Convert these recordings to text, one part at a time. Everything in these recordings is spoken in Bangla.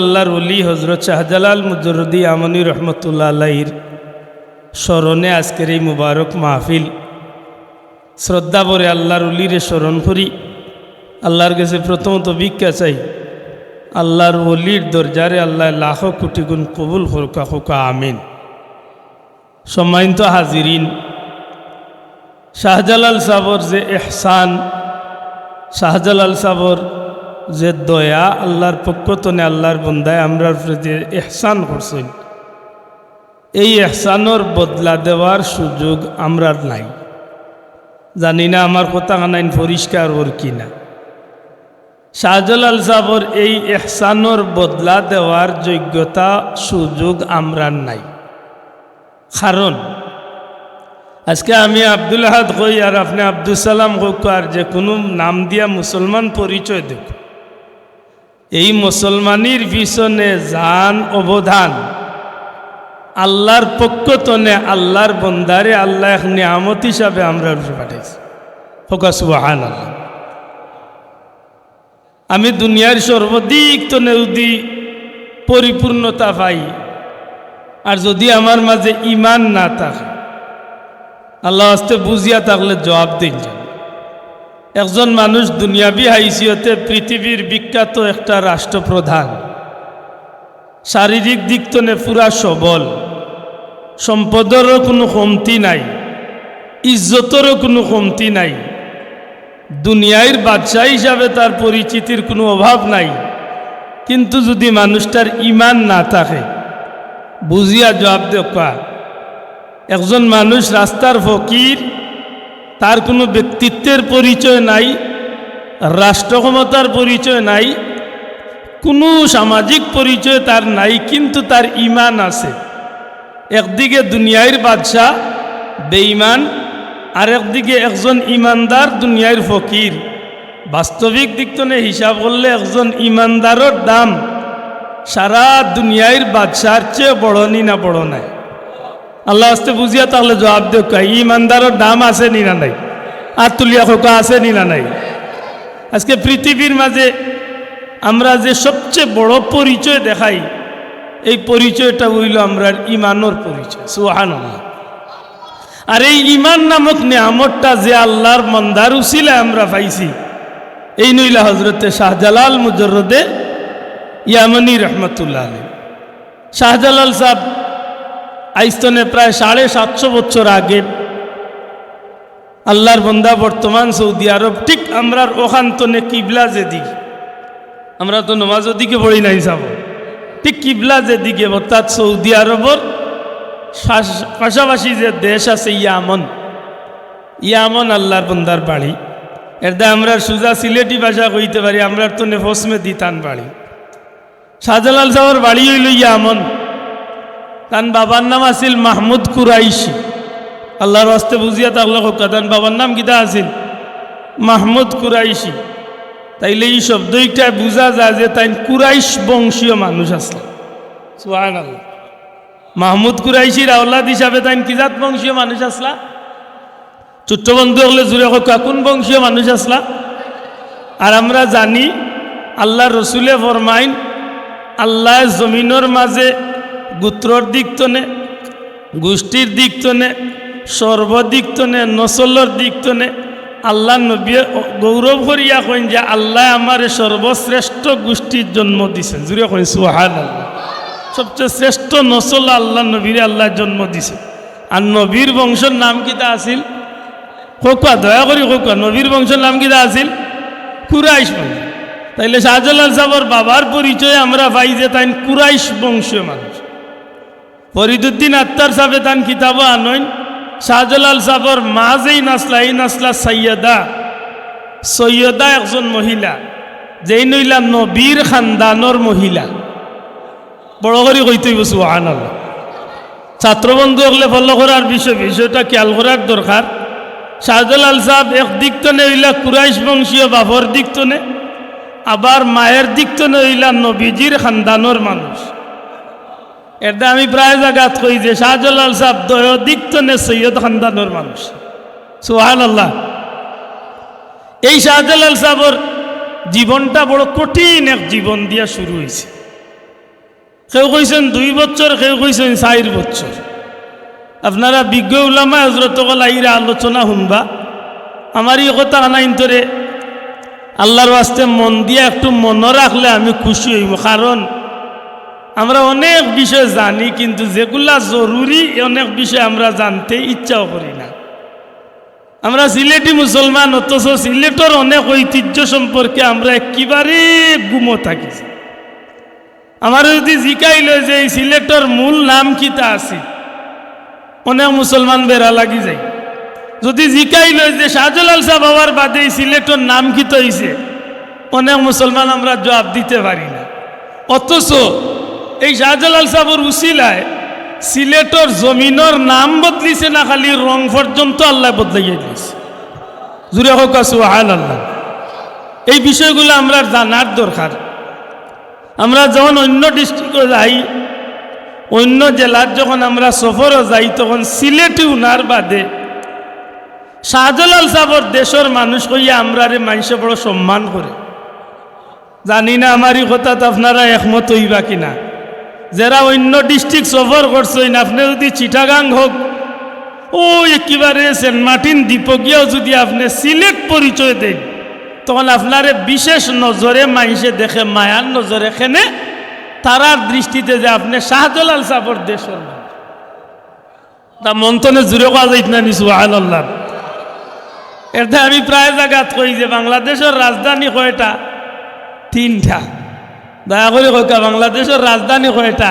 আল্লাহর অলি হজরত শাহজালাল মুজরুদ্দি আমনি রহমতুল্লাহ আলাইর স্মরণে আজকের এই মুবারক মাহফিল। শ্রদ্ধা ভরে আল্লাহর অলিরে স্মরণ করি। আল্লাহর কাছে প্রথমত ভিক্ষা চাই। আল্লাহর অলির দরজারে আল্লাহ লাখো কোটি গুণ কবুল হরকা হোকা, আমিন। সম্মানিত হাজিরিন, শাহজালাল সাবর যে এহসান, শাহজালাল সাবর যে দয়া আল্লাহর পক্ষ তনে আল্লাহর বন্দায় আমরার প্রতি এহসান করছেন এই এহসানোর বদলা দেওয়ার সুযোগ আমরার নাই। জানি না আমার কথা কানাইন পরিষ্কার ওর কিনা শাহজালাল সাবর এই এহসানোর বদলা দেওয়ার যোগ্যতা, সুযোগ আমরার নাই। কারণ, আজকে আমি আব্দুল আহাদ কই আর আপনি আব্দুল সালাম হোক আর যে কোনো নাম দিয়া মুসলমান পরিচয় দেখ এই মুসলমানির পিছনে জান অবদান আল্লাহর পক্ষ তনে আল্লাহর বন্দারে আল্লাহ এক নিয়ামত হিসাবে আমরা রূপে পাঠাইছি। হোকা সুবাহান আল্লাহ আমি দুনিয়ার সর্বদিক তনে যদি পরিপূর্ণতা পাই, আর যদি আমার মাঝে ইমান না থাকে, আল্লাহ আস্তে বুঝিয়া থাকলে জবাব দিন। যান একজন মানুষ দুনিয়াবি হাইসিয়তে পৃথিবীর বিখ্যাত একটা রাষ্ট্রপ্রধান। শারীরিক দিক তনে পুরা সবল। সম্পদেরও কোনো কমতি নাই। ইজ্জতেরও কোনো কমতি নাই। দুনিয়ার বাদশাহ হিসাবে তার পরিচিতির কোনো অভাব নাই। কিন্তু যদি মানুষটার ইমান না থাকে, বুঝিয়া জবাব দেখা একজন মানুষ রাস্তার ফকির তার কোনো ব্যক্তিত্বের পরিচয় নাই রাষ্ট্র ক্ষমতার পরিচয় নাই, কোনো সামাজিক পরিচয় তার নাই, কিন্তু তার ইমান আছে। একদিকে দুনিয়ার বাদশাহ, বেঈমান আর একদিকে একজন ইমানদার দুনিয়ার ফকির। বাস্তবিক দিক তনে হিসাব করলে একজন ইমানদারের দাম সারা দুনিয়ার বাদশার চেয়ে বড় নি না বড় নাই। আল্লাহ আসতে বুঝিয়া তাহলে জবাব দেখ ইমানদারের দাম আছে নি নাই? আর তুলিয়া খোকা আছে নি নাই? আজকে পৃথিবীর মাঝে আমরা যে সবচেয়ে বড় পরিচয় দেখাই, এই পরিচয়টা হইল আমরা ইমানোর পরিচয় সুহান আর এই ইমান নামক নিয়ামতটা যে আল্লাহর মন্দার উচিলে আমরা পাইছি, এই নইলা হজরতে শাহজালাল মুজরদে ইয়ামনি রহমতুল্লাহ শাহজালাল সাহ আইস্তনে প্রায় সাড়ে সাতশো বছর আগে আল্লাহর বন্দা বর্তমান সৌদি আরব, ঠিক আমরার ওখান্তনে কিবলা যেদিকে আমরা তো নমাজের দিকে পড়ি নাই যাব ঠিক কিবলা যেদিকে, অর্থাৎ সৌদি আরবর পাশাপাশি যে দেশ আছে ইয়ামন। ইয়ামন আল্লাহর বন্দার বাড়ি। এরদা আমরা সুজা সিলেটি ভাষা কইতে পারি আমরা তো নেফসমে দিতান বাড়ি। শাহজালাল সাহর বাড়ি হইল ইয়ামন। তান বাবার নাম আছিল মাহমুদ কুরাইশি। আল্লাহর হস্তে বুঝিয়া তাহলে তান বাবার নাম কিতা আছিল? মাহমুদ কুরাইশি। তাইলে এই শব্দটা বোঝা যায় যে তাই কুরাইশ বংশীয় মানুষ আসলে সোহান আল্লাহ মাহমুদ কুরাইশির আওলাদ হিসাবে তাই কিজাত বংশীয় মানুষ আসলা ছোট্ট বন্ধু হলে জুড়ে কোন বংশীয় মানুষ আসলা আর আমরা জানি আল্লাহ রসুলে ফরমাইন, আল্লাহ জমিনের মাঝে গোত্রর দিক তনে গোষ্ঠীর দিক তনে সর্বদিক তনে নসলর দিক তনে আল্লাহ নবী গৌরব করিয়া কইন যে আল্লাহ আমার সর্বশ্রেষ্ঠ গোষ্ঠীর জন্ম দিছে জুড়ে কইন সুহান আল্লাহ সবচেয়ে শ্রেষ্ঠ নসল আল্লাহ নবীর আল্লাহ জন্ম দিছে। আর নবীর বংশের নাম কিতা আছিল? কোকা দয়া করি কোকা নবীর বংশের নাম কিতা আছিল? কুরাইশ বংশ। তাইলে শাহজালাল সাহর বাবার পরিচয় আমরা পাই যে তাই কুরাইশ বংশীয় মানুষ। ফরিদুদ্দিন আত্মার সাহেবে তান কিতাব আনইন, শাহজালাল সাহর মা যেই নাসলা, এই নাসলা সৈয়দা। সৈয়দা একজন মহিলা, যেই নইলা নবীর খানদানর মহিলা। বড় করে কইতেই বসু আন ছাত্রবন্ধু হলে ফলো করার বিষয়, বিষয়টা খেয়াল করার দরকার। শাহজালাল সাহেব এক দিক তো হইলা কুরাইশ বংশীয় বাবর দিক তো আবার মায়ের দিক তো হইলা নবীজির খানদানর মানুষ। এটা আমি প্রায় জাগাত কই যে শাহজালাল সাহেব দয় দিক তো সৈয়দ খানদানর মানুষ। সোহান আল্লাহ এই শাহজালাল সাহেবর জীবনটা বড় কঠিন এক জীবন দিয়া শুরু হয়েছে কেউ কইছেন দুই বছর, কেউ কইছেন চার বছর। আপনারা বিজ্ঞ উলামা হজরত আইরা আলোচনা শুনবা আমার এই কথা আনাইন্তরে আল্লাহর বাস্তে মন দিয়ে একটু মনে রাখলে আমি খুশি হইব। কারণ আমরা অনেক বিষয় জানি, কিন্তু যেগুলা জরুরি, অনেক বিষয় আমরা জানতে ইচ্ছাও করি না। আমরা সিলেটি মুসলমান, অথচ সিলেটর অনেক ঐতিহ্য সম্পর্কে আমরা একেবারে গুমো থাকি। আমার যদি জিকাইল যে এই সিলেটর মূল নাম কিতা আছে? অনেক মুসলমান বেড়া লাগি যায়। যদি জিকাইল যে শাহজালাল সাহ বাবার বাদে এই সিলেটর নাম কিত হইছে? অনেক মুসলমান আমরা জবাব দিতে পারি না। অথচ এই শাহজালাল সাহর উসিলায় সিলেটর জমিনের নাম বদলিছে না, খালি রং পর্যন্ত আল্লাহ বদলাইয়া দিয়েছে। জুড়ে হোক সুহান আল্লাহ এই বিষয়গুলো আমরা জানার দরকার। আমরা যখন অন্য ডিস্ট্রিক্টে যাই, অন্য জেলার যখন আমরা সফরও যাই, তখন সিলেটে উনার বাদে শাহজালাল সাহর দেশের মানুষ হইয়া আমরা রে মানুষে বড় সম্মান করে। জানি না আমার এই কথাত আপনারা একমত হইবা কিনা। যারা অন্য ডিস্ট্রিক্ট সফর করছেন, আপনি যদি চিটাগাং হোক ও একেবারে সেন্ট মার্টিন দ্বীপকীয় যদি আপনি সিলেট পরিচয় দেন, তখন আপনারে বিশেষ নজরে মাইসে দেখে, মায়ার নজরে এখানে তারার দৃষ্টিতে যে আপনি শাহজালাল সাহর দেশের তা মন্থনে জুড়ে যাইত না নিছু আল্লাহ এটা আমি প্রায় জায়গাত কই যে বাংলাদেশের রাজধানী কয়টা? তিনটা। দয়া করে কয়টা বাংলাদেশের রাজধানী কয়টা?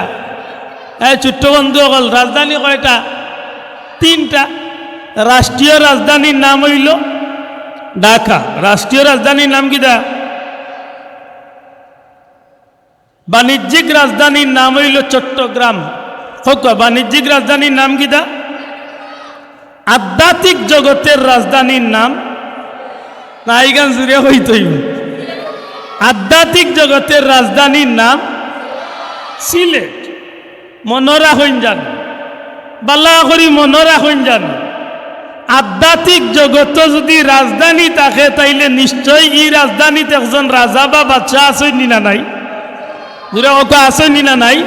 এই ছোট্ট বন্ধু অকল, রাজধানী কয়টা? তিনটা। রাষ্ট্রীয় রাজধানীর নাম হইল ঢাকা। রাষ্ট্রীয় রাজধানীর নাম কিটা বাণিজ্যিক রাজধানীর নাম হইল চট্টগ্রাম। হোক বাণিজ্যিক রাজধানীর নাম কিটা আধ্যাত্মিক জগতের রাজধানীর নাম নাইগান জুড়ে হইতই আধ্যাত্মিক জগতের রাজধানীর নাম সিলেট। মনরা হইন যান বাল্লা করি মনরা হইন যান আধ্যাত্মিক জগত যদি রাজধানী থাকে, তাইলে নিশ্চয় এই রাজধানীতে একজন রাজা বা বাচ্চা আসেন না নাই? জুড়ে ওকে আসেন না নাই?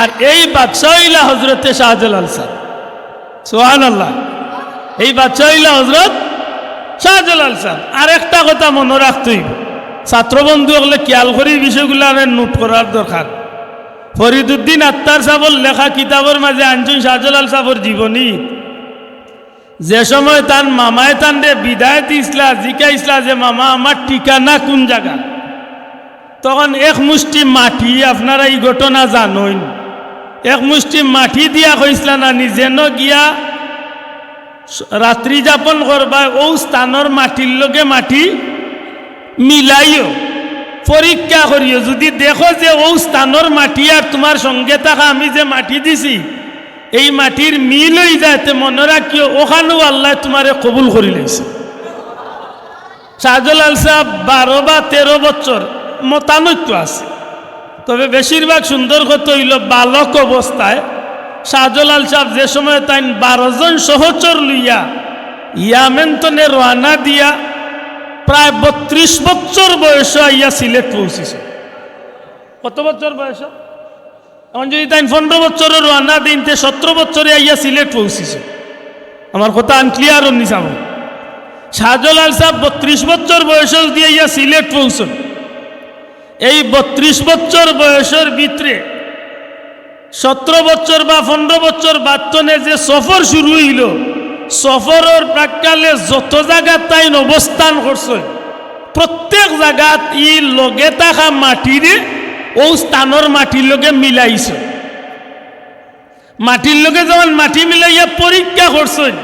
আর এই বাদশাহ হইলা হজরতে শাহজালাল সাহ সোহান আল্লাহ এই বাচ্চা হইলা হজরত শাহজালাল সাহ আর একটা কথা মনে রাখতেই ছাত্রবন্ধু হলে খেয়াল করি বিষয়গুলো নোট করার দরকার। ফরিদুদ্দিন আত্মার সাহর লেখা কিতাবের মাঝে আনছুন শাহজালাল সাহর জীবনী। যে সময় তার মামায় তান রে বিদায় দিসলা জিকাইসলা যে, মামা, আমার ঠিকানা কোন জায়গা? তখন এক মুষ্টি মাটি আপনারা এই ঘটনা জানইন এক মুষ্টি মাটি দিয়া কইসলা না যেন গিয়া রাত্রি যাপন করবা, ও স্থানের মাটির লগে মাটি মিলাইও। পরীক্ষা করিও। যদি দেখো যে ও স্থানের মাটি আর তোমার সঙ্গে থাকা আমি যে মাটি দিছি, এই মাটির মিল হয়ে যায় তে মনে রাখিও ওখানেও আল্লাহ তোমারে কবুল করি লাইছে শাহজালাল সাহেব বারো বা তেরো বছর মতানৈক্য আছে। তবে বেশিরভাগ সুন্দর কথা হইল বালক অবস্থায়। শাহজালাল সাহেব যে সময় তাই বারোজন সহচর লইয়া ইয়ামেন্তনে রওনা দিয়া প্রায় বত্রিশ বছর বয়স আইয়া সিলেট পৌঁছিছে। কত বছর বয়স? এখন যদি তাই পনেরো বছরের রওনা দিনতে সতেরো বছরে আইয়া সিলেট পৌঁছিছে। আমার কথা আনক্লিয়ার নিসাব শাহজালাল সাহেব বত্রিশ বছর বয়স দিয়ে ইয়া সিলেট পৌঁছন, এই বত্রিশ বছর বয়সের ভিতরে সতেরো বছর বা পনেরো বছর বাচ্চনে যে সফর শুরু হইল সফরের প্রাককালে যত জায়গাত তাই অবস্থান করছে, প্রত্যেক জায়গাত ই লগে থাকা মাটিরে ও স্থানের মাটির লগে মিলাইছে। মাটির লগে যখন মাটি মিলাইয়া পরীক্ষা করছেন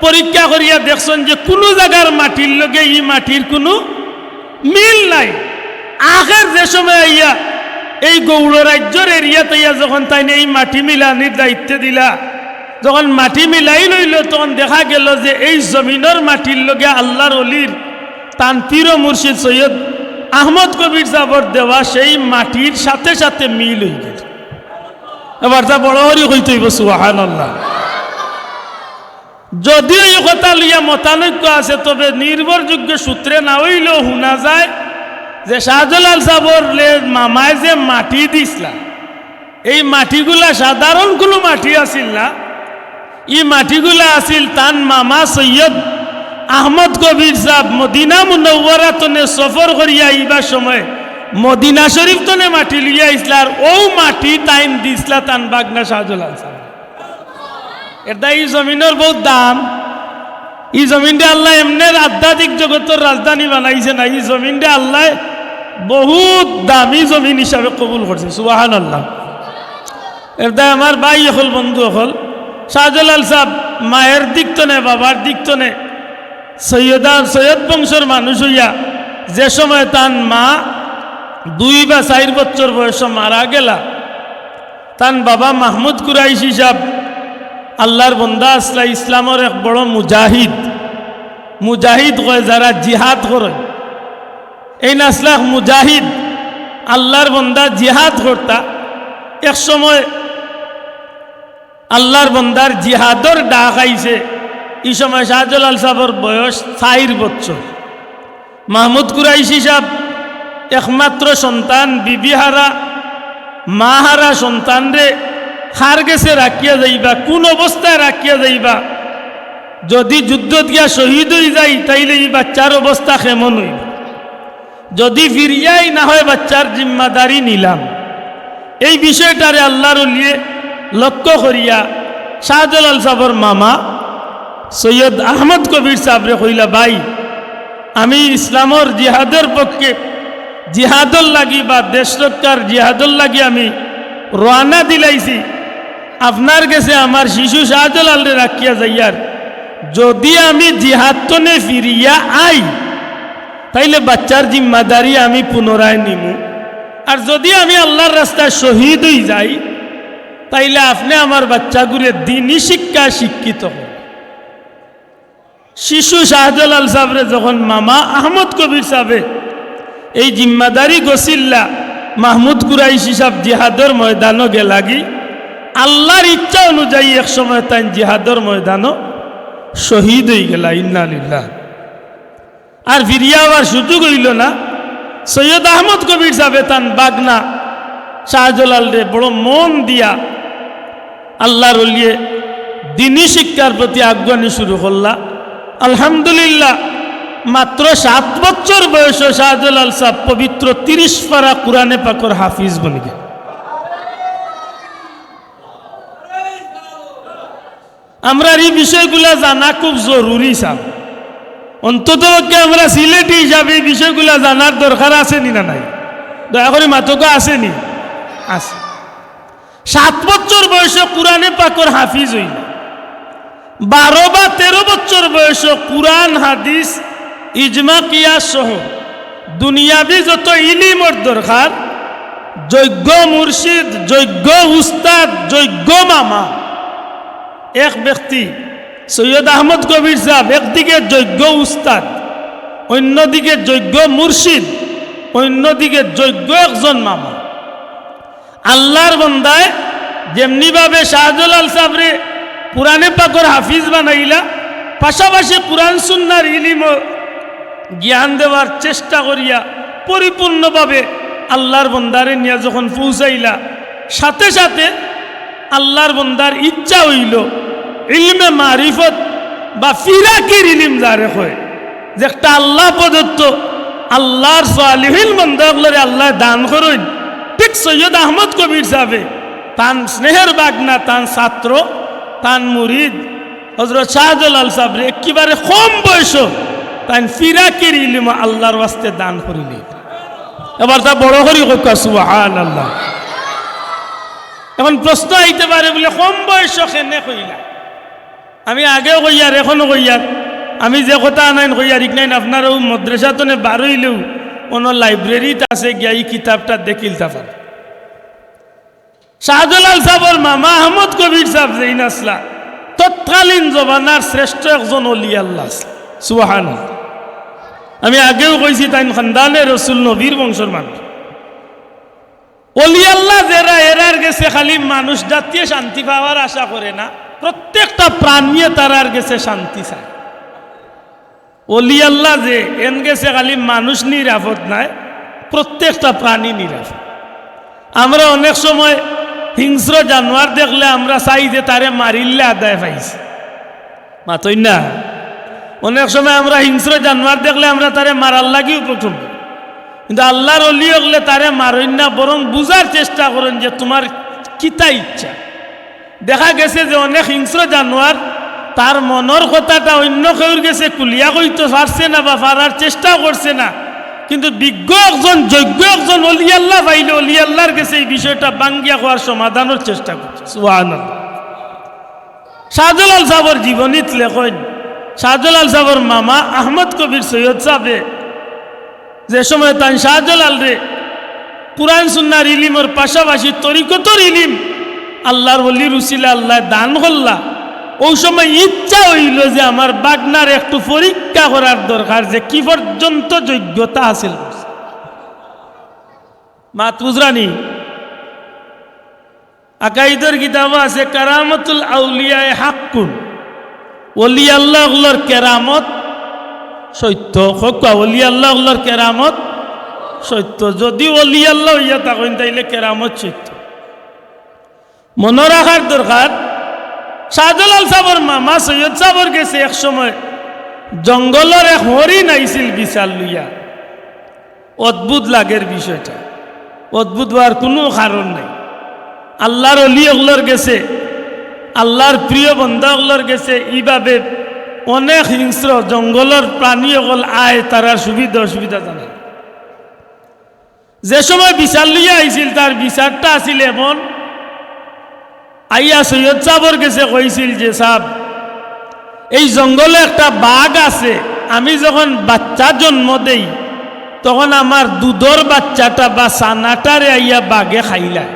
পরীক্ষা করিয়া দেখছেন যে কোনো জায়গার মাটির লগে ই মাটির কোনো মিল নাই। আগের যে সময় ইয়া এই গৌড় রাজ্যর এরিয়াতে যখন তাই এই মাটি মিলানির দায়িত্ব দিলা যখন মাটি মিলাই লইল, তখন দেখা গেল যে এই জমিনের মাটির লগে আল্লাহর অলির তান পীর মুর্শিদ সৈয়দ আহমদ কবির সাবর দেওয়া সেই মাটির সাথে সাথে মিল হয়ে গেল। এবার তা বড় হরি হইতে সুহান আল্লাহ যদিও এই কথা লইয়া মতানৈক্য আছে, তবে নির্ভরযোগ্য সূত্রে না হইলেও শুনা যায় যে শাহজালাল সাবর মামায় যে মাটি দিছিলা, এই মাটিগুলা সাধারণ কোনো মাটি আছিল না। ই মাটিগুলা আছিল তান মামা সৈয়দ আহমদ কবির সাহ মদিনা মুনওয়ারা তনে সফর করিয়া আইবার সময় মদিনা শরীফ তনে মাটি লইয়া আইসলা আর ও মাটি তাইন দিসলা তান বাগনা শাহজলাল এটা এই জমিনের বহুত দাম। এই জমিনটা আল্লাহ এমনের আধ্যাত্মিক জগতের রাজধানী বানাইছে না, এই জমিনটা আল্লাহ বহুত দামি জমিন হিসাবে কবুল করছে সুবাহান আল্লাহ এটা আমার ভাই হল বন্ধু হল শাহজালাল সাহ মায়ের দিক তো নে বাবার দিক তো নে সৈয়দা, সৈয়দ বংশের মানুষ হইয়া যে সময় তান মা দুই বা চার বছর বয়স মারা গেলা তান বাবা মাহমুদ কুরাইশি সাহ আল্লাহর বন্দা আসলা, ইসলামের এক বড় মুজাহিদ। মুজাহিদ কয়, যারা জিহাদ করে। এই নাসলাক মুজাহিদ আল্লাহর বন্দা জিহাদ করতা, এক সময় আল্লাহর বন্দার জিহাদর ডাক আইছে। এই সময় শাহজালাল সাহর বয়স চার বছর। মাহমুদ কুরাইশি সাহ একমাত্র সন্তান বিবিহারা মাহারা সন্তান রে হার গেছে রাখিয়া যাইবা, কোন অবস্থায় রাখিয়া যাইবা? যদি যুদ্ধ দিয়া শহীদ হয়ে যাই, তাইলে এই বাচ্চার অবস্থা কেমন হইব? যদি ফিরিয়াই না হয়, বাচ্চার জিম্মাদারি নিলাম। এই বিষয়টারে আল্লাহর লিয়ে লক্ষ্য করিয়া শাহজালাল সাহর মামা সৈয়দ আহমদ কবির সাহরে কইলা ভাই, আমি ইসলামর জিহাদের পক্ষে জিহাদর লাগি বা দেশ রক্ষার লাগি আমি রওনা দিলাইছি। আপনার কাছে আমার শিশু শাহজালালরে রাখিয়া যাইয়ার। যদি আমি জিহাদ তনে ফিরিয়া আই, তাইলে বাচ্চার জিম্মাদারি আমি পুনরায় নিমু। আর যদি আমি আল্লাহর রাস্তায় শহীদ হয়ে যাই তাইলে আপনি আমার বাচ্চাগুলো দিনই শিক্ষা শিক্ষিত হন। শিশু শাহজালাল সাহরে যখন মামা আহমদ কবির সাহেব এই জিম্মাদারি গসিল্লা মাহমুদ কুরাইশি সাহ জিহাদর ময়দানও গেলাগি আল্লাহর ইচ্ছা অনুযায়ী এক সময় তাই জিহাদর ময়দানও শহীদ হয়ে গেলা ইন্নালিল্লাহ আর ফিরিয়া আবার সুযোগ হইল না, সৈয়দ আহমদ কবির সাহেব তান বাগনা শাহজালাল রে বড় মন দিয়া আল্লাহর লিয়ে দিনী শিক্ষার প্রতি আগ্রহী শুরু করলা। আলহামদুলিল্লাহ, মাত্র সাত বছর বয়স শাহজালাল সাহ পবিত্র তিরিশ পারা কোরআনে পাকর হাফিজ বনে গেল। আমরা এই বিষয়গুলা জানা খুব জরুরি সাহ অন্তত আমরা সিলেটি হিসাবে এই বিষয়গুলা জানার দরকার আছে নি না নাই? দয়া করে মাতকা আছে নি? আছে। সাত বছর বয়সে কোরআনে পাকর হাফিজ হইল। বারো বা তেরো বছর বয়স কোরআন, হাদিস, ইজমা, কিয়াস সহ দুনিয়াবি যত ইলিমর দরকার যজ্ঞ মুর্শিদ যজ্ঞ উস্তাদ যজ্ঞ মামা, এক ব্যক্তি সৈয়দ আহমদ কবির সাহেব, একদিকে যজ্ঞ উস্তাদ, অন্যদিকে যজ্ঞ মুর্শিদ, অন্যদিকে যজ্ঞ একজন মামা। আল্লাহর বন্দায় যেমনিভাবে শাহজালাল সাবরে পুরানে পাকর হাফিজ বানাইলা, পাশাপাশি কোরআন সুন্নার ইলিম জ্ঞান দেওয়ার চেষ্টা করিয়া পরিপূর্ণভাবে আল্লাহর বন্দারে নিয়ে যখন পৌঁছাইলা, সাথে সাথে আল্লাহর বন্দার ইচ্ছা হইল ইলমে মারিফত বা ফিরাকির ইলিম যারে হয় যে একটা আল্লাহ প্রদত্ত আল্লাহর সালিহিল বন্দাগুলোরে আল্লাহ দান করুন। ঠিক সৈয়দ আহমদ কবির সাহেব তান স্নেহের বাগনা, তান ছাত্র, তান মুরিদ। হজরত শাহজালাল সাহেব একেবারে কম বয়স তাই ফিরাকির ইলিম আল্লাহর ওয়াস্তে দান করিলি। এবার তা বড় করি কা সুবহান আল্লাহ এখন প্রশ্ন আইতে পারে বলে কম বয়স কেনে কইলা। আমি আগেও কইয়ার, এখনও কইয়ার। আমি যে কথা আনাইন কইয়ার, ইকনাইন আপনারও মদ্রাসা তো বারইলেও কোনো লাইব্রেরিতে আছে, গিয়া এই কিতাবটা দেখিল তাফার শাহজালাল সাহর মামা আহমদ কবির সাহেব যেই নাসলা তৎকালীন জমানার শ্রেষ্ঠ একজন অলি আল্লাহ সুহান আমি আগেও কইছি তাই খানদানে রসুল নবীর বংশর মানুষ। অলি আল্লাহ যারা, এরার গেছে খালি মানুষ জাতীয় শান্তি পাওয়ার আশা করে না, প্রত্যেকটা প্রাণীয়ে তারার গেছে শান্তি চায়। অলি আল্লাহ যে, এন গেছে খালি মানুষ নিরাপদ নাই, প্রত্যেকটা প্রাণী নিরাপদ। আমরা অনেক সময় হিংস্র জানোয়ার দেখলে আমরা চাই যে তারে মারিলে আদায় পাইছি। মাতই না? অনেক সময় আমরা হিংস্র জানোয়ার দেখলে আমরা তারে মারার লাগিও প্রথম। কিন্তু আল্লাহর অলি হলে তারে মারইন না, বরং বুঝার চেষ্টা করেন যে তোমার কিতা ইচ্ছা। দেখা গেছে যে অনেক হিংস্র জানোয়ার তার মনের কথাটা অন্য কেউর গেছে কুলিয়া কইতে পারছে না বা পারার চেষ্টা করছে না। কিন্তু বিজ্ঞ একজন যোগ্য একজন অলি আল্লাহ পাইলে অলি আল্লাহর গেছে এই বিষয়টা বাঙ্গিয়া হওয়ার সমাধানের চেষ্টা করছে শাহজালাল সাহর জীবনীত লেখন শাহজালাল সাহর মামা আহমদ কবির সৈয়দ সাহেবে যে সময় তান শাহজালাল রে কুরআন সুন্নার ইলিমর পাশাপাশি তরিকতর ইলিম আল্লাহর বলি রুসিলা আল্লাহ দান করলা ওই সময় ইচ্ছা হইল যে আমার বাগনার একটু পরীক্ষা করার দরকার যে কি পর্যন্ত যোগ্যতা করছে। মাত বুঝরানি আকাইদের কিতাব আছে, কারামতুল আউলিয়ায় হাক্কুন। ওলি আল্লাহগুলোর কেরামত সত্য, হকা ওলি আল্লাহগুলোর কেরামত সত্য। যদি ওলি আল্লাহ হইয়া থাকেন, তাইলে কেরামত সত্য। মনে রাখার দরকার শাহজালাল সাবর মামা সৈয়দ সাবর গেছে এক সময়। জঙ্গলের এক হরিণ আইছিল বিশাল লইয়া। অদ্ভুত লাগের বিষয়টা। অদ্ভুত হওয়ার কোনো কারণ নাই। আল্লাহর অলি ওগুলোর গেছে। আল্লাহর প্রিয় বন্ধাগুলোর গেছে। এইভাবে অনেক হিংস্র জঙ্গলের প্রাণী অকল আয় তারার সুবিধা, অসুবিধা জানায় যে সময় বিচার লইয়া আইছিল, তার বিচারটা আছিল এমন আইয়া সৈয়দ সাহর গেছে কইছিল যে সাহ এই জঙ্গলে একটা বাঘ আছে, আমি যখন বাচ্চা জন্ম দেই, তখন আমার দুধর বাচ্চাটা বা সানাটারে আইয়া বাঘে খাইলায়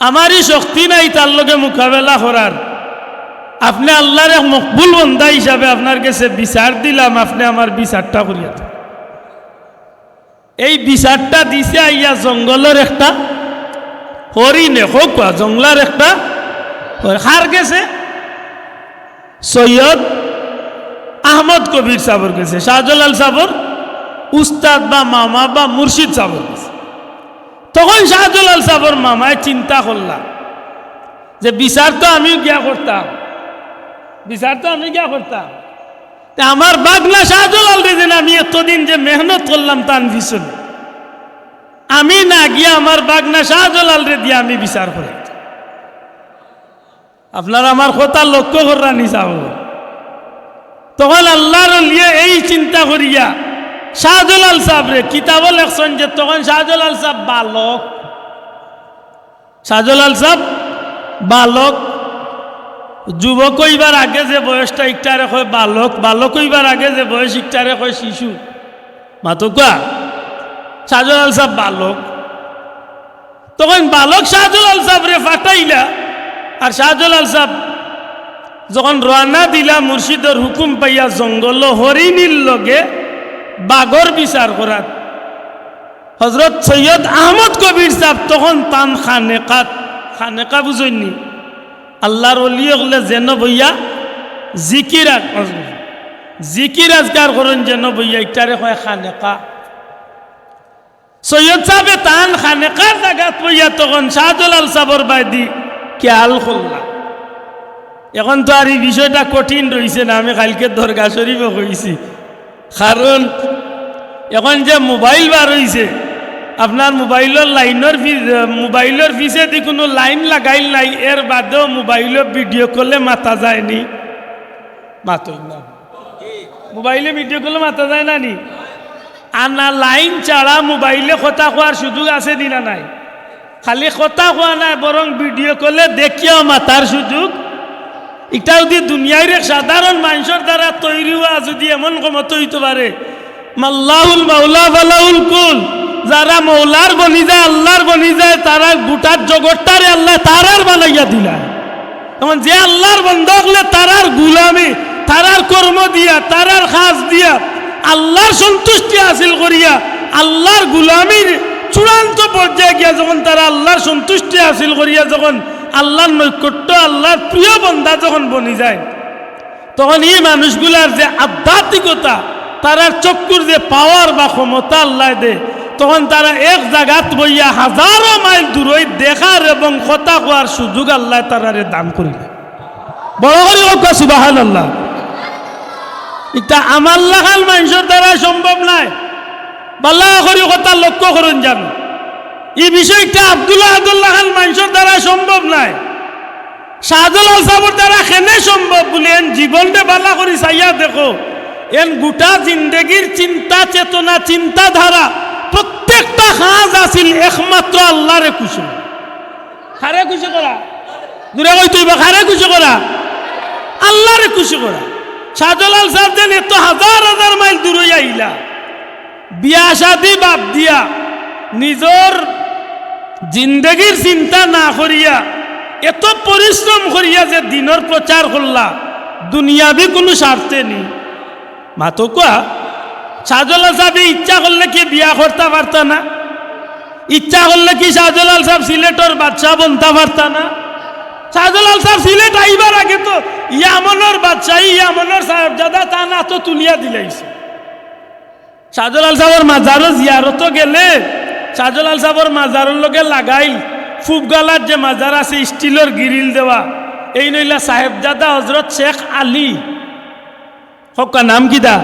আমারই শক্তি নাই তার লগে মোকাবেলা করার আপনি আল্লাহর এক মকবুল বন্ধা হিসাবে আপনার কাছে বিচার দিলাম, আপনি আমার বিচারটা করিয়া। এই বিচারটা দিছে আইয়া জঙ্গলের একটা হরিণে হোক বা জঙ্গলার একটা হার গেছে। সৈয়দ আহমদ কবির সাবর গেছে, শাহজালাল সাবর, উস্তাদ বা মামা বা মুর্শিদ সাবর গেছে। তখন শাহজালাল সাবর মামায় চিন্তা করলাম যে বিচার তো আমি গিয়া করতাম, বিচার তো আমি গিয়া করতাম। আমার বাগনা শাহজালাল রে আমি এতদিন যে মেহনত করলাম তার পিছনে। আমি না গিয়া আমার বাগনা শাহজালাল রে দিয়ে আমি বিচার করে। আপনারা আমার কথা লক্ষ্য করা নিচাব তখন আল্লাহর লিয়ে এই চিন্তা করিয়া শাহজালাল সাহেব রে কিতাব লেখছেন যে তখন শাহজালাল সাহেব বালক। শাহজালাল সাহেব বালক। যুবক হইবার আগে যে বয়সটা ইকটারে হয় বালক বালক হইবার আগে যে বয়স ইকটারে হয় শিশু। মাতকা শাহজালাল সাহেব বালক। তখন বালক শাহজালাল সাহেব রে ফাটাইলা। আর শাহজালাল সাহেব যখন রানা দিলা, মুর্শিদর হুকুম পাইয়া জঙ্গল হরিণীর লগে বাগর বিচার করার হজরত সৈয়দ আহমদ কবির সাহেব তখন তান খানেকাত, খানেকা বুঝইনি আল্লাহর অলিয়ে যেন বইয়া জিকির জিকির আজকার করেন যেন বইয়া ইটারে হয় খানেকা। সৈয়দ সাহেবে তান খানেকার জায়গাত বইয়া তখন শাহজালাল সাবর বাইদি খেয়াল করলাম এখন তো আর এই বিষয়টা কঠিন রয়েছে না আমি কালকে দরগা শরীফে কইছি কারণ এখন যে মোবাইল বার হয়েছে আপনার মোবাইলের লাইনের মোবাইলের ফিসে দি কোনো লাইন লাগাইল নাই এর বাদেও মোবাইলে ভিডিও করলে মাথা যায়নি মাতই না মোবাইলে ভিডিও করলে মাথা যায় না নি আনা লাইন ছাড়া মোবাইলে কথা কোয়ার সুযোগ আছে দিনা নাই? খালি কথা কোয়া নাই বরং ভিডিও কলে দেখিও মাতার সুযোগ। এটা যদি দুনিয়ার সাধারণ মানুষের দ্বারা তৈরি হওয়া যদি এমন ক্ষমতা হইতে পারে মাল্লাহুল মাওলা বালাউল কুল যারা মৌলার বনি যায় আল্লাহর বনি যায় তারা গোটার জগৎটারে আল্লাহ তারার বানাইয়া দিলা। তখন যে আল্লাহর বন্ধ হলে তারার গুলামি তারার কর্ম দিয়া তারার খাস দিয়া আল্লাহর সন্তুষ্টি হাসিল করিয়া আল্লাহর গুলামির চূড়ান্ত পর্যায়ে গিয়া যখন তারা আল্লাহর সন্তুষ্টি হাসিল করিয়া যখন আল্লাহর নৈকট্য, আল্লাহর প্রিয় বন্ধা যখন বনি যায়, তখন এই মানুষগুলার যে আধ্যাত্মিকতা তারার চক্ষুর যে পাওয়ার বা ক্ষমতা আল্লাহ দে, তখন তারা এক জায়গাত বইয়া হাজারো মাইল দূরই দেখার এবং কথা কোয়ার সুযোগ আল্লাহ তারারে দান করিল বড় করে সুবাহান আল্লাহ এটা আমার লাখাল মানুষের দ্বারা সম্ভব নাই। বাল্লা করি কথা লক্ষ্য করুন যান। এই বিষয়টা আব্দুল্লাহ আব্দুল্লাহ খান মানুষের দ্বারা সম্ভব নাই। শাহজুল সাহেবের দ্বারা কেনে সম্ভব বলে এন জীবনটা বালা করি চাইয়া দেখো। এন গোটা জিন্দগির চিন্তা, চেতনা, চিন্তাধারা প্রত্যেকটা কাজ আছিল একমাত্র আল্লাহরে খুশি। খারে খুশি করা? দূরে কই তুই খারে খুশি করা? আল্লাহরে খুশি করা। শাহজালাল সাহেব যেন এত হাজার হাজার মাইল দূরে আইলা। বিয়া শাদি বাদ দিয়া নিজর জিন্দগির চিন্তা না করিয়া, এত পরিশ্রম করিয়া যে দিনের প্রচার করলা, দুনিয়াবি কোনো স্বার্থে নেই। মাতো কোয়া, শাহজালাল সাহেব ইচ্ছা করলে কি বিয়া করতে পারত না? ইচ্ছা করলে কি শাহজালাল সাহেব সিলেটর বাদশাহ বনতে পারত না? শাহজালাল সাহেব সিলেট আইবার আগে তো ইয়ামনের বাদশাহ ইয়ামনের সাহেব দাদা তা না তো তুলিয়া দিলাইছে শাহজালাল সাহেবের মাজারও জিয়ারত গেলে, শাহজালাল সাহেবের মাজারের লগে লাগাইল। ফুবগালার যে মাজার আছে, স্টিলের গিরিল দেওয়া। এই নইলা সাহেবজাদা হজরত শেখ আলী। হকা নাম কিদা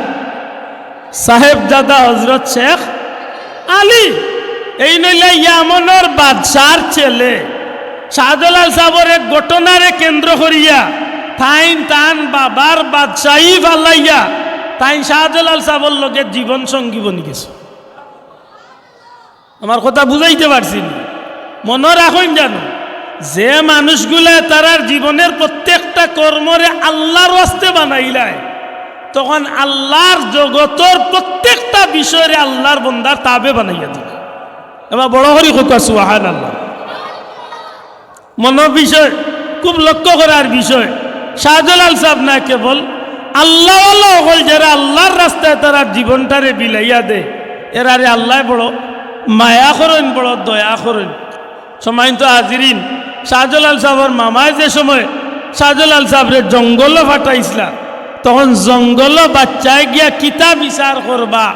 সাহেবজাদা হজরত শেখ আলী। এই নইলা ইয়ামনের বাদশার ছেলে। শাহজালাল এক ঘটনারে কেন্দ্র করিয়া থাইন তান বাবার বাদশাহী ফালাইয়া তাই শাহজালাল সাহেবের লগে জীবন সঙ্গী বনি গেছে। আমার কথা বুঝাইতে পারছি না। মনে রাখুন জানো যে মানুষগুলা তারার জীবনের প্রত্যেকটা কর্মরে আল্লাহর রাস্তে বানাইলায়, তখন আল্লাহর জগতর প্রত্যেকটা বিষয়ে আল্লাহর বন্দার তাবে বানাইয়া দিল এবার বড় হরি হোক সুহান আল্লাহ মন বিষয় খুব লক্ষ্য করার বিষয়। শাহজালাল সাহেব না কেবল, আল্লাহ হল যারা আল্লাহর রাস্তায় তারা জীবনটারে বিলাইয়া দে এরারে আল্লাহ বড় মায়া করেন, বড় দয়া করেন। সময় তো হাজিরিন, শাহজালাল সাহেবের মামায় যে সময় শাহজালাল সাহেবরে জঙ্গল ফাটাইছিলা, তখন জঙ্গল বাচ্চায় গিয়া কিতা বিচার করবা।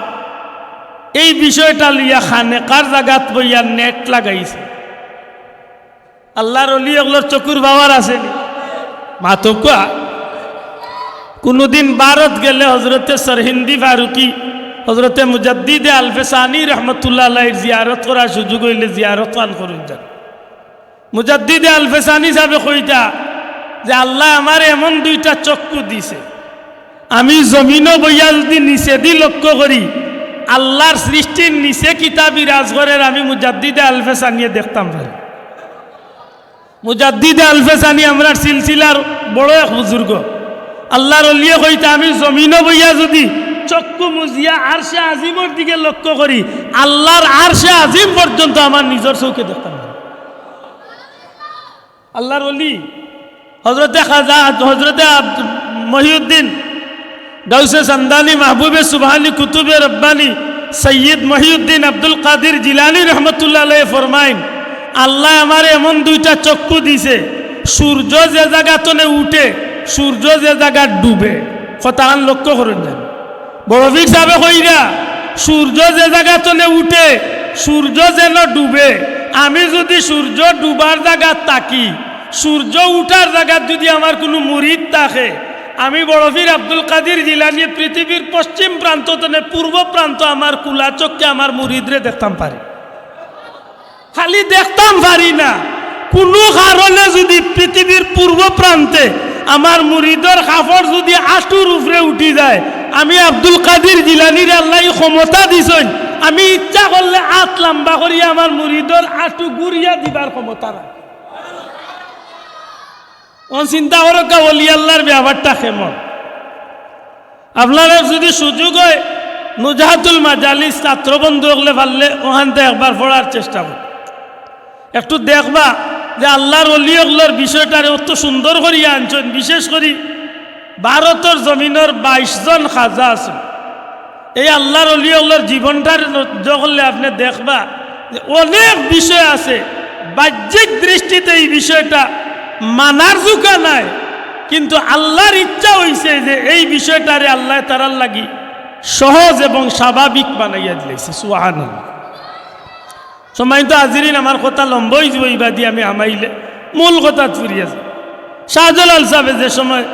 এই বিষয়টা লিয়া খানেকার জাগাত বইয়া নেট লাগাইছে। আল্লাহর অলি ওগুলোর চকুর বাবার আসেনি। মাতকুয়া। কোনোদিন ভারত গেলে হজরতে সরহিন্দি ফারুকি হজরতে মুজাদ্দিদে আলফেসানি রহমতুল্লাহ জিয়ারত করার সুযোগ হইলে জিয়ারত পান করুন যান। মুজাদ্দিদে আলফেসানি সাহেবে কইতা যে, আল্লাহ আমার এমন দুইটা চক্ষু দিছে। আমি জমিনও বইয়া যদি নিচে দি লক্ষ্য করি, আল্লাহর সৃষ্টির নিচে কিতাবি রাজঘরের আমি মুজাদ্দিদে আলফেসানিয়ে দেখতাম পারি মুজাদ্দিদে আলফেসানি আমরা সিলসিলার বড় এক বুজুর্গ আল্লাহর অলিয়ে কইতে আমি জমিনও বইয়া যদি চক্ষু মুজিয়া আরশে আজিমর দিকে লক্ষ্য করি, আল্লাহর আরশে আজিম পর্যন্ত আমার নিজের চৌকে দেখতাম না। আল্লাহর অলি হজরতে খাজা হজরতে মহিউদ্দিন, গাউসে সন্দানি, মাহবুবে সুবহানি, কুতুবে রব্বানি, সৈয়দ মহিউদ্দিন আব্দুল কাদির জিলানি রহমতুল্লাহ ফরমাইন আল্লাহ আমার এমন দুইটা চক্ষু দিছে। সূর্য যে জায়গাতনে উঠে, সূর্য যে জায়গা ডুবে। কতান লক্ষ্য করুন যান বড়বীর সাহেব কইরা সূর্য যে জায়গাতনে উঠে, সূর্য যেন ডুবে। আমি যদি সূর্য ডুবার জায়গা তাকি সূর্য উঠার জায়গাত যদি আমার কোনো মুরিদ থাকে, আমি বড়ফির আব্দুল কাদির জিলানি পৃথিবীর পশ্চিম প্রান্ত তনে পূর্ব প্রান্ত আমার কুলা আমার মুরিদরে দেখতাম পারি। খালি দেখতাম পারি না। কোনো কারণে যদি পৃথিবীর পূর্ব প্রান্তে আমার মুরিদর কাপড় যদি আটুর উপরে উঠি যায়, আমি আব্দুল কাদির জিলানির আল্লাহ ক্ষমতা দিছেন, আমি ইচ্ছা করলে আট লম্বা করিয়া আমার মুরিদর আটু গুড়িয়া দিবার ক্ষমতা ও চিন্তা করো কা অলি আল্লাহর ব্যাপারটা কেমন? আপনারা যদি সুযোগ হয় নুজাহাতুল মাজালিস ছাত্রবন্ধু হলে পারলে ওখানতে একবার পড়ার চেষ্টা কর একটু দেখবা যে আল্লাহর অলিয়গুলোর বিষয়টারে অত সুন্দর করিয়া আনছেন। বিশেষ করে ভারতের জমিনের বাইশ জন খাজা আছে। এই আল্লাহর অলিয়গুলোর জীবনটার করলে আপনি দেখবা যে অনেক বিষয় আছে। বাহ্যিক দৃষ্টিতে এই বিষয়টা মানার জুকা নাই। কিন্তু আল্লাহর ইচ্ছা হইছে যে এই বিষয়টারে আল্লাহ তারার লাগি সহজ এবং স্বাভাবিক বানাইয়া দিলেছে সুহান সময় তো হাজিরিন আমার কথা লম্বই যাব ইবা দিয়ে আমি আমাইলে মূল কথা ফিরি আছে। শাহজালাল সাহেব যে সময়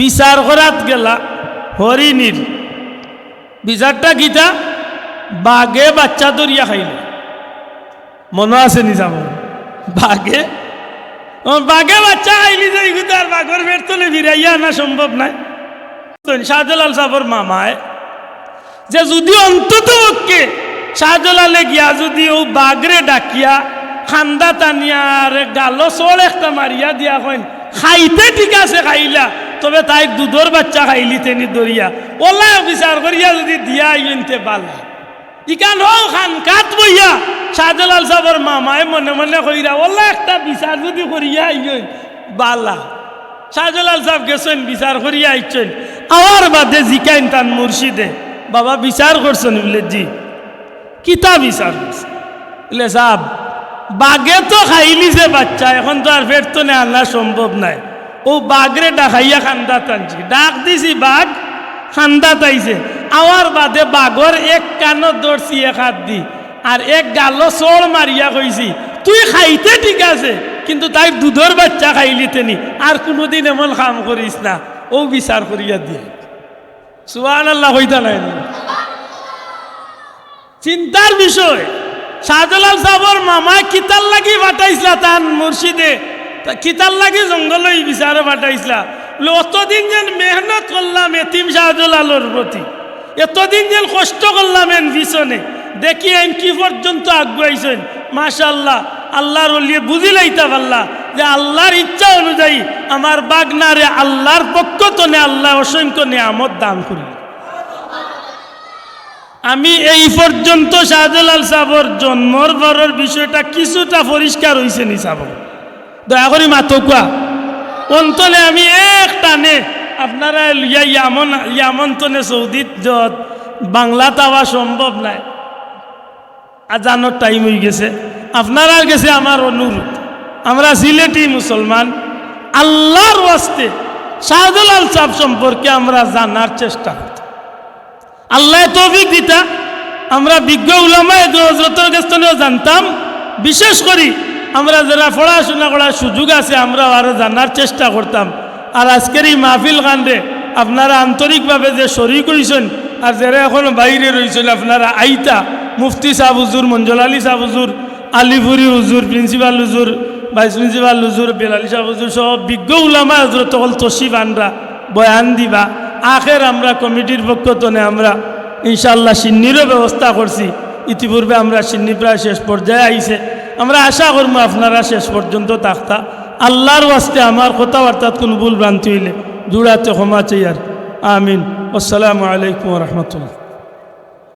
বিচার করাত গেলা, হরিণীর বিচারটা গীতা বাঘে বাচ্চা দরিয়া খাইলে। মনে আছে নি যাব? বাঘে? বাঘে বাচ্চা খাইলি যে আর বাঘর বের তলে ফিরাইয়া আনা সম্ভব নাই। শাহজালাল সাহেবর মামায় যে যদি অন্তত পক্ষে শাহজালালে গিয়া যদি ও বাঘরে ডাকিয়া খান্দা টানিয়া আরে গালো চল একটা মারিয়া দিয়া কইন, খাইতে ঠিক আছে খাইলা, তবে তাই দুধর বাচ্চা খাইলি তেনি দরিয়া ওলা বিচার করিয়া যদি দিয়া ইনতে পালা ইকান হও খান কাত বইয়া শাহজালাল সাহেবর মামায় মনে মনে কইরা ওলা একটা বিচার যদি করিয়া ইয়ন বালা। শাহজালাল সাহেব গেছেন বিচার করিয়া আইছেন। আওয়ার বাদে জিকাইন তান মুর্শিদে বাবা বিচার করছেন বলে, জি। কিতা বিচার করছে বলে, সাহেব, বাঘে তো খাইলি যে বাচ্চা, এখন তো আর ফের তো নে আনা সম্ভব নাই। ও বাঘরে ডাকাইয়া খান্দা টানছি। ডাক দিছি, বাঘ, খান্দা তাইছে। আওয়ার বাদে বাঘর এক কানত দৌড়ছি, এক হাত দি, আর এক গালো চোর মারিয়া কইছি, তুই খাইতে ঠিক আছে, কিন্তু তাই দুধর বাচ্চা খাইলি তেনি আর কোনোদিন এমন কাম করিস না। ও বিচার করিয়া দিয়ে। সুবান আল্লাহ হইতা নাই। চিন্তার বিষয়। শাহজালাল সাহর মামা কিতার লাগি বাটাইছিলা তান মুর্শিদে। তা কিতার লাগি জঙ্গল বিচারে বাটাইছিলা বলে অতদিন যেন মেহনত করলাম এতিম শাহজালালোর প্রতি। এতদিন যেন কষ্ট করলাম এন পিছনে। দেখি এন কি পর্যন্ত আগুয়াইছেন। মাশাল্লাহ আল্লাহর ওলিয়ে বুঝি লাইতা পারলা যে আল্লাহর ইচ্ছা অনুযায়ী আমার বাগনারে আল্লাহর পক্ষ তো নে আল্লাহ অসংখ্য নিয়ামত দান করি আমি এই পর্যন্ত শাহজালাল সাহর জন্মর বরের বিষয়টা কিছুটা পরিষ্কার হয়েছে নি সাব দয়া করি মাতকুয়া অন্তনে আমি এক টানে আপনারা লিয়া ইয়ামন ইয়ামন তনে সৌদিত যত বাংলা তাওয়া সম্ভব নাই। আজানোর টাইম হয়ে গেছে। আপনার গেছে আমার অনুরোধ। আমরা সিলেটি মুসলমান। আল্লাহর ওয়াস্তে শাহজালাল সাহেব সম্পর্কে আমরা জানার চেষ্টা করতাম আল্লাহ তৌফিক দিতা। আমরা বিজ্ঞ উলামায় হজরতের কাছ জানতাম। বিশেষ করি আমরা যারা পড়াশোনা করার সুযোগ আছে আমরা আরও জানার চেষ্টা করতাম। আর আজকের এই মাহফিল কাণ্ডে আপনারা আন্তরিকভাবে যে শরিক হয়েছেন আর যারা এখন বাইরে রয়েছেন, আপনারা আইতা, মুফতি সাহ হুজুর, মঞ্জল আলী সাহ হুজুর, আলিপুরি হুজুর, প্রিন্সিপাল হুজুর, ভাইস প্রিন্সিপাল হুজুর, বেলালি সাহ হুজুর, সব বিজ্ঞ উলামা হজরত তসিফ আনরা বয়ান দিবা। আখের আমরা, কমিটির পক্ষ তনে আমরা। ইনশাল্লাহ সিন্নিরও ব্যবস্থা করছি। ইতিপূর্বে আমরা সিন্নি প্রায় শেষ পর্যায়ে আইছে। আমরা আশা করব আপনারা শেষ পর্যন্ত থাকতা। আল্লাহর ওয়াস্তে আমার কথাবার্তাত কোনো ভুল ভ্রান্তি হইলে জুড়াতে ক্ষমা চাই আর। আমিন। আসসালামু আলাইকুম রহমতুল্লাহ।